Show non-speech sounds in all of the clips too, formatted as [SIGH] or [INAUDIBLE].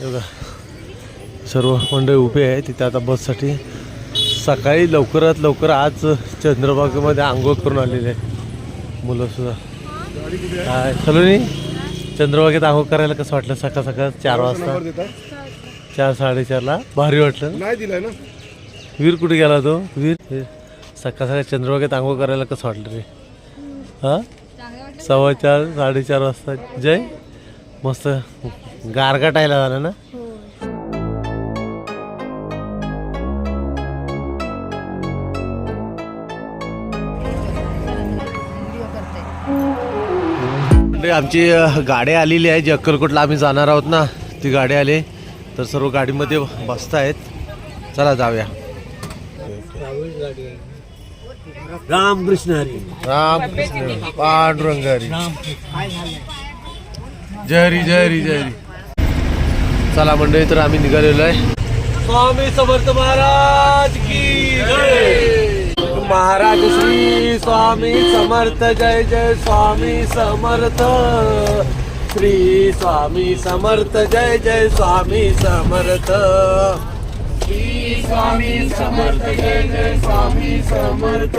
हे बघा. सर्व मंडळी उभे आहे तिथे आता बससाठी सकाळी लवकरात लवकर आज चंद्रभागेमध्ये आंघोळ करून आलेले आहे मुलं सुद्धा. काय? सलोनी चंद्रभागेत आंघोळ करायला कसं वाटलं सकाळ सकाळ? चार वाजता? चार साडेचारला? भारी वाटलं. नाही दिलाय ना. वीर कुठे गेला तो? वीर? सकाळ सकाळ चंद्रभागेत आंघोळ करायला कसं वाटलं रे? हां? सव्वा चार साडेचार वाजता. जय? मस्त गारगाटायला झालं ना? म्हणजे आमची गाडी आलेली आहे. जी अक्कलकोटला आम्ही जाणार आहोत ना? ती गाडी आली. तर सर्व गाडीमध्ये बसतायत चला जाऊया. रामकृष्ण हरी. रामकृष्ण पांडुरंग हरी. जय जयरी जयरी जय चला मंडळी तर आम्ही निघालेलो आहे. स्वामी समर्थ महाराज की महाराज श्री स्वामी समर्थ जय जय स्वामी समर्थ. श्री स्वामी समर्थ जय जय स्वामी समर्थ. श्री स्वामी समर्थ जय जय स्वामी समर्थ.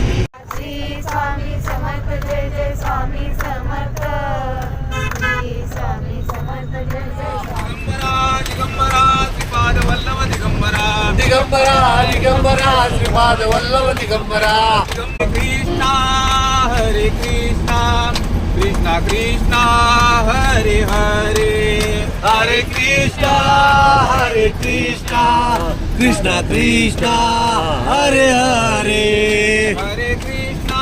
दिगंबरा दिगंबरा श्रीपाद वल्लभ दिगंबरा. कृष्णा हरे कृष्णा कृष्णा कृष्णा हरे हरे. हरे कृष्णा हरे कृष्णा कृष्णा कृष्णा हरे हरे. हरे कृष्णा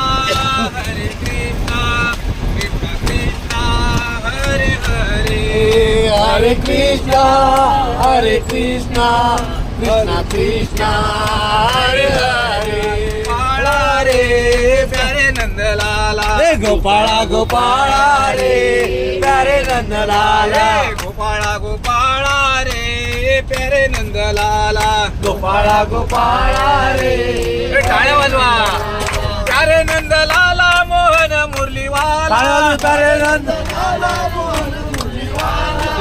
हरे कृष्णा कृष्णा कृष्णा हरे हरे. हरे कृष्णा हरे कृष्णा. कृष्णा कृष्णा हरे हरे. पाळा रे प्यारे नंदलाला. हे गोपाळा गोपाळा रे प्यारे नंदलाला. रे गोपाळा गोपाळा रे प्यारे नंदलाला. गोपाळा गोपाळा रे. टाळ्या वाजवा. प्यारे नंदलाला मोहन मुरलीवाला. प्यारे नंद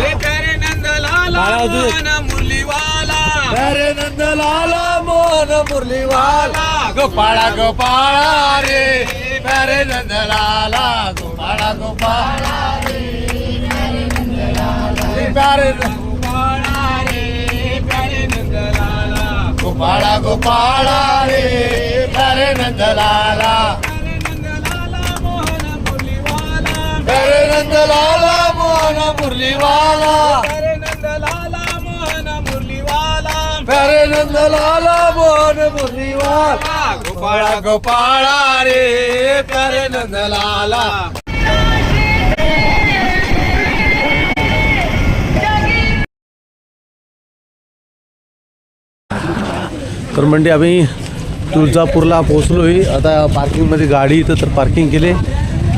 रे प्यारे नंदलाला. मोहन मुरलीवाला. अरे नंदलाल मोहन मुरलीवाला गोपाळा गोपाळा रे. अरे नंदलाला गोपाळा गोपाळा रे. प्यारे गोपाळा रे प्यारे नंदलाला गोपाळा गोपाळा रे. प्यारे नंदलाला मोहन मुरलीवाला अरे नंदलाला मोहन मुरलीवाला नंद लाला मोहन मुनिवार गोपाळा गोपाळा रे प्यारे नंदलाला. तर म्हणजे आम्ही तुळजापूरला पोहोचलोय. आता पार्किंगमध्ये गाडी इथं तर पार्किंग केले.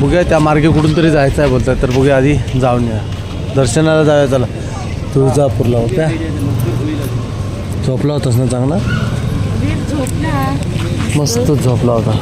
बघूया त्या मार्गे कुठून तरी जायचं आहे बोलतात. तर बघूया आधी जाऊन या. दर्शनाला जाऊया चला. तुळजापूरला होत्या. झोपला होतास ना चांगला? मस्त झोपला होता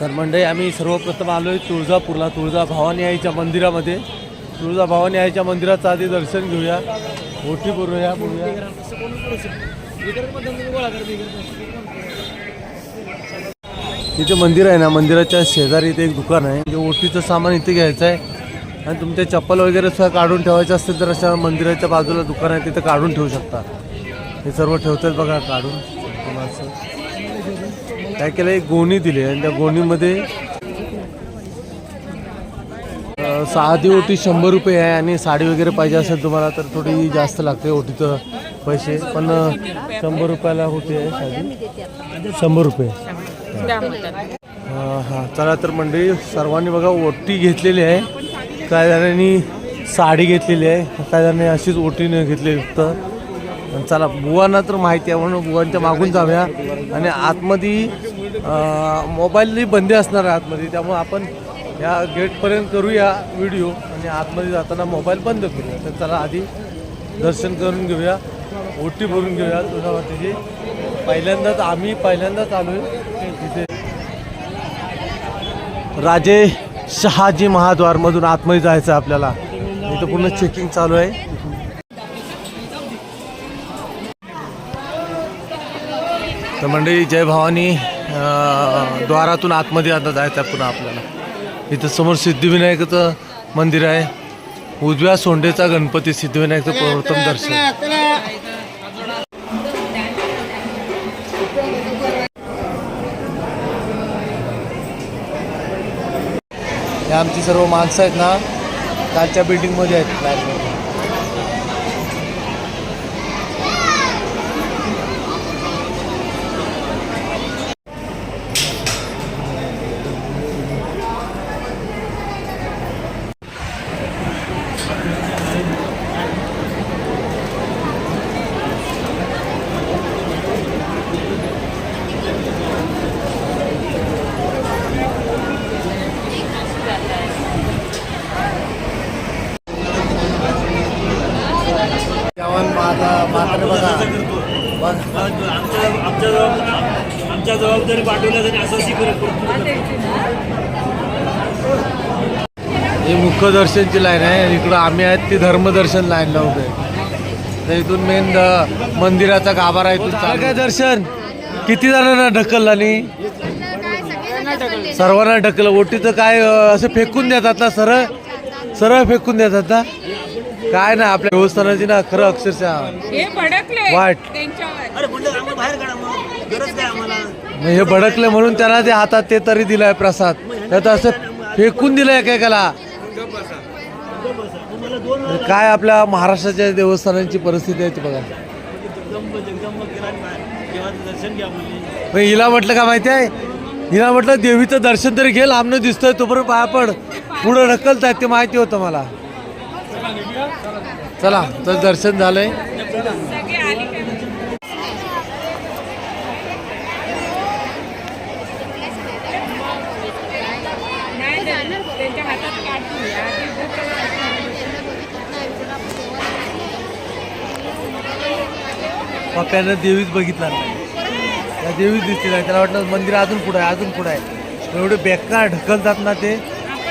तर मंडळी आम्ही सर्वप्रथम आलो आहे तुळजापूरला. तुळजा भवानी आईच्या मंदिरामध्ये. तुळजा भवानी आईच्या मंदिराचं आधी दर्शन घेऊया. ओटी बोलूया बोलूया इथे मंदिर आहे ना मंदिराच्या शेजारी इथे एक दुकान आहे. म्हणजे ओटीचं सामान इथे घ्यायचं आहे आणि तुमचे चप्पल वगैरे सुद्धा काढून ठेवायचं असतील तर अशा मंदिराच्या बाजूला दुकान आहे तिथे काढून ठेवू शकता. हे सर्व ठेवतात बघा काढून. असं काय केलं एक गोणी दिली आणि त्या गोणीमध्ये साधी ओटी शंभर रुपये आहे आणि साडी वगैरे पाहिजे असेल तुम्हाला तर थोडी जास्त लागते ओटीचं पैसे. पण शंभर रुपयाला ओटी आहे साडी. शंभर रुपये. हां चला तर मंडळी सर्वांनी बघा ओटी घेतलेली आहे. काही जणांनी साडी घेतलेली आहे. काही जणांनी अशीच ओटी न घेतलेली फक्त. आणि चला बुवांना तर माहिती आहे म्हणून बुवांच्या मागून जाऊया. आणि आतमध्ये मोबाईलही बंदी असणार आहे आतमध्ये त्यामुळे आपण या गेटपर्यंत करूया व्हिडिओ. आणि आतमध्ये जाताना मोबाईल बंद करूया. तर चला आधी दर्शन करून घेऊया. ओटी भरून घेऊया. तुळजाभवानीची पहिल्यांदाच आम्ही पहिल्यांदाच आलो आहे तिथे राजे शहाजी महाद्वारमधून आतमध्ये जायचं आहे आपल्याला. इथं पूर्ण चेकिंग चालू आहे. तर मंडळी जय भवानी. द्वारातून आतमध्ये आता जायचं आहे पुन्हा आपल्याला. इथं समोर सिद्धिविनायकाचं मंदिर आहे. उजव्या सोंडेचा गणपती सिद्धिविनायकचं प्रवर्तन दर्शन. हे आमची सर्व माणसं आहेत ना कालच्या बिल्डिंगमध्ये आहेत. फ्लॅटमध्ये जेवण माझा मात्र बघा बघ आमच्या आमच्या जबाब- आमच्या जबाबदारी पाठवल्यासाठी असं करतो ही मुख्य दर्शनची लाईन आहे. आणि इकडं आम्ही आहेत ती धर्मदर्शन लाईनला उभे. आहे. तर इथून मेन मंदिराचा गाभारा इथून चालू. काय दर्शन? किती जणांना ढकलला आणि? सर्वांना ढकल ओटीचं काय असं फेकून देतात ना सरळ? सरळ फेकून देतात ना? काय ना आपल्या देवस्थानाची ना खरं अक्षरशः. हे भडकले वाट. त्यांच्यावर. अरे म्हणलं आम्हाला बाहेर काढा मग. गरज काय आम्हाला. मग हे भडकले म्हणून त्यांना ते हातात ते तरी दिलाय प्रसाद. त्यात असं फेकून दिलंय एकेकाला काय आपल्या महाराष्ट्राच्या देवस्थानांची परिस्थिती आहे ती बघा. जगदंब जगदंब केला आणि बाहेर. देवाचं दर्शन घ्या म्हणले मग हिला म्हटलं का माहिती आहे? हिला म्हटलं देवीचं दर्शन तरी घेल आमनं दिसतंय तोपर्यंत पाया पड. पुढं ढकलतायत ते माहिती होतं मला. चला तर दर्शन झालंय. सगळे पप्प्यानं देवीच बघितला नाही. त्या देवीच दिसली नाही. त्याला वाटलं मंदिर अजून पुढं आहे अजून पुढं आहे. एवढे बेकार ढकलतात ना ते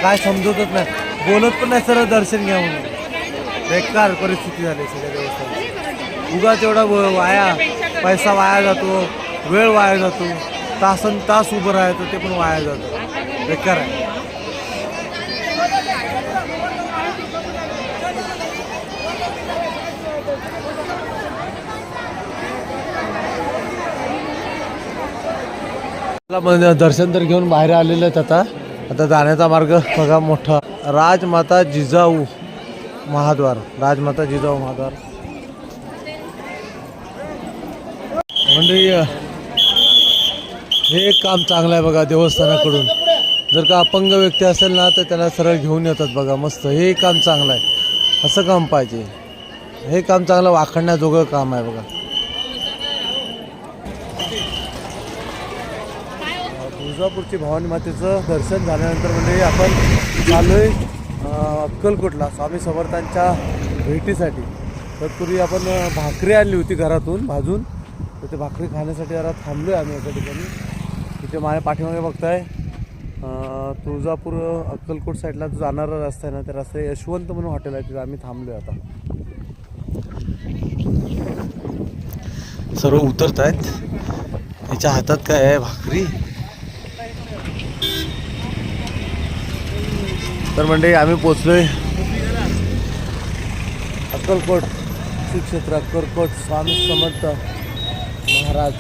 काय समजवतच नाही. बोलत पण नाही सरळ दर्शन घ्या म्हणून. बेकार परिस्थिती झाली सगळ्या व्यवस्था उगाच एवढा व- वाया पैसा वाया जातो वेळ वाया जातो तासन तास उभं राहायचं ते पण वाया जातं. बेकार आहे. मला म्हणजे दर्शन तर घेऊन बाहेर आलेलं आहेत आता. आता जाण्याचा मार्ग बघा मोठा. राजमाता जिजाऊ. महाद्वार राजमाता जिजाऊ महाद्वार. म्हणजे हे एक काम चांगलं आहे बघा देवस्थानाकडून. जर का अपंग व्यक्ती असेल ना तर त्याला सरळ घेऊन येतात बघा मस्त. हे काम चांगलं आहे. असं काम पाहिजे. हे काम चांगलं वाखडण्याजोगं काम आहे बघा. तुळजापूरची भवानी मातेचं दर्शन झाल्यानंतर म्हणजे आपण चालू आहे अक्कलकोटला स्वामी समर्थांच्या भेटीसाठी. तत्पूर्वी आपण भाकरी आणली होती घरातून भाजून. तर ते भाकरी खाण्यासाठी जरा थांबलो आहे आम्ही एका ठिकाणी. तिथे माझ्या पाठीमागे बघताय तुळजापूर अक्कलकोट साईडला जो जाणारा रस्ता आहे ना त्या रस्ता यशवंत म्हणून हॉटेल आहे तिथे आम्ही थांबलो आहे आता. सर्व उतरत आहेत याच्या हातात काय आहे? भाकरी? तर म्हणजे आम्ही पोचलोय अक्कलकोट श्री क्षेत्र अक्कलकोट स्वामी समर्थ महाराज.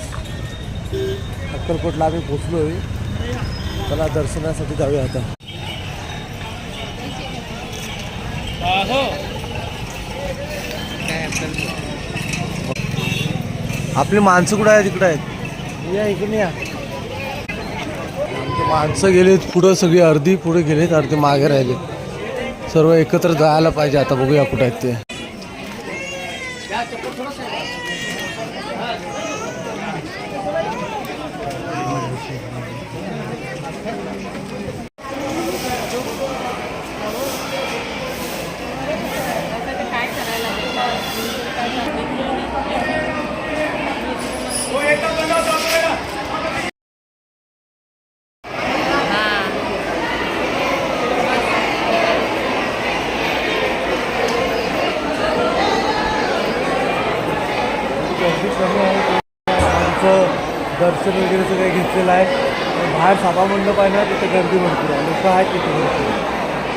अक्कलकोटला आम्ही पोचलोय. त्याला दर्शनासाठी जाऊया आता. आपली माणसं कुठं आहेत? तिकडं आहेत. या इकडे या. माणसं गेलेत पुढं सगळी अर्धी पुढे गेलेत अर्धी मागे राहिले सर्व एकत्र जायला पाहिजे आता बघूया कुठं आहेत ते. काय करायला गर्दी कमी आहे आमचं दर्शन वगैरे सगळं घेतलेलं आहे. बाहेर सभा मंडप आहे ना तिथे गर्दी भरपूर आहे. लोक आहेत तिथे भरपूर.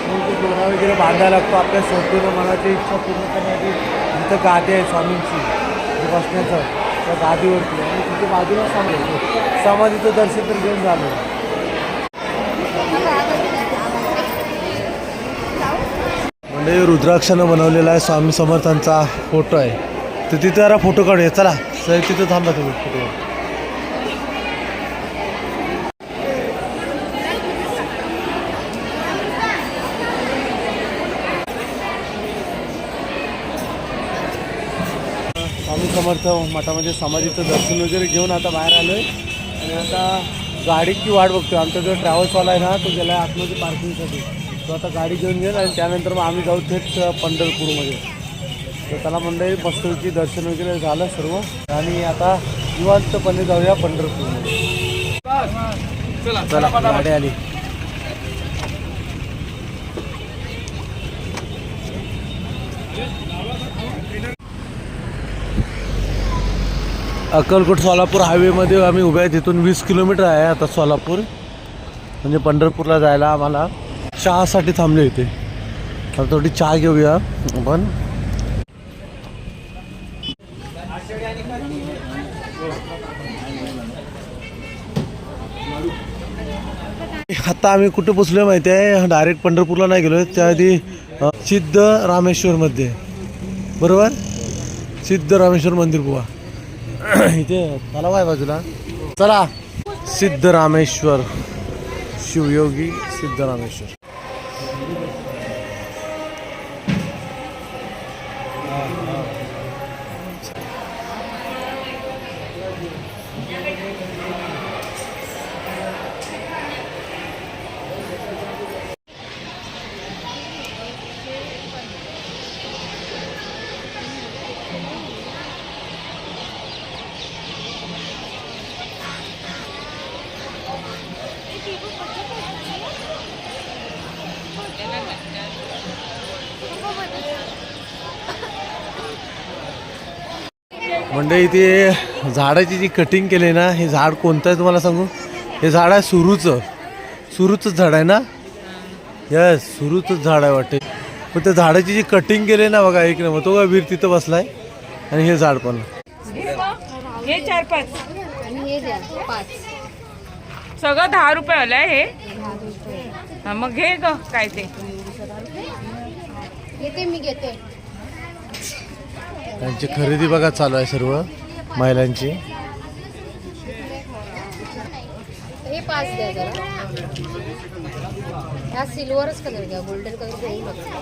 मग ते दोरा वगैरे बांधायला लागतो. आपल्या स्वतःनं मनाची इच्छा पूर्ण करण्याची जिथं गादी आहे स्वामींची. बसण्याचं त्या गादीवरती आणि तिथे बाजूला सांगायचं समाधीचं दर्शन तर घेऊन झालं. म्हणजे रुद्राक्षानं बनवलेला आहे स्वामी समर्थांचा फोटो आहे. तर तिथे जरा फोटो काढूया. चला सर तिथं थांबा तुम्ही. फोटो स्वामी समर्थ मठामध्ये समाधीचं दर्शन वगैरे घेऊन आता बाहेर आलो आहे आणि आता गाडीची वाट बघतोय. आमचा जो ट्रॅव्हल्सवाला आहे ना तो गेला आहे आतमध्ये पार्किंगसाठी तो आता गाडी घेऊन घेईल आणि त्यानंतर मग आम्ही जाऊ थेट पंढरपूरमध्ये. तर त्याला मंडळी मस्तपैकी दर्शन वगैरे झालं सर्व. आणि आता निवांतपणे जाऊया पंढरपूरमध्ये. चला गाडी आली. अक्कलकोट सोलापूर हायवेमध्ये आम्ही उभे आहे तिथून वीस किलोमीटर आहे आता सोलापूर. म्हणजे पंढरपूरला जायला आम्हाला चहासाठी थांबले इथे. आता थोडी चहा घेऊया आपण. आता आम्ही कुठे पोचलो माहिती आहे? डायरेक्ट पंढरपूरला नाही गेलो त्याआधी अ, सिद्ध रामेश्वरमध्ये बरोबर? सिद्ध रामेश्वर मंदिर बुवा. [CLEARS THROAT] इथे तलाव आहे बाजूला. चला. सिद्ध रामेश्वर शिवयोगी सिद्ध रामेश्वर म्हणजे इथे झाडाची जी कटिंग केली ना हे झाड कोणतं आहे तुम्हाला सांगू? हे झाड आहे सुरूचं. सुरूचंच झाड आहे ना? यस सुरूचंच झाड आहे वाटते. पण त्या झाडाची जी कटिंग केली ना बघा एक नंबर. तो का वीर तिथं बसलाय. आणि हे झाड पण. हे चार पाच. आणि हे द्या पाच सगळं दहा रुपये आलं हे. हा, मग घे ग काय ते. घेते मी घेते. त्यांची खरेदी बघा चालू आहे सर्व महिलांची. हे पाच द्या जरा. हा सिल्वरच कलर घ्या गोल्डन कलर घेऊ नका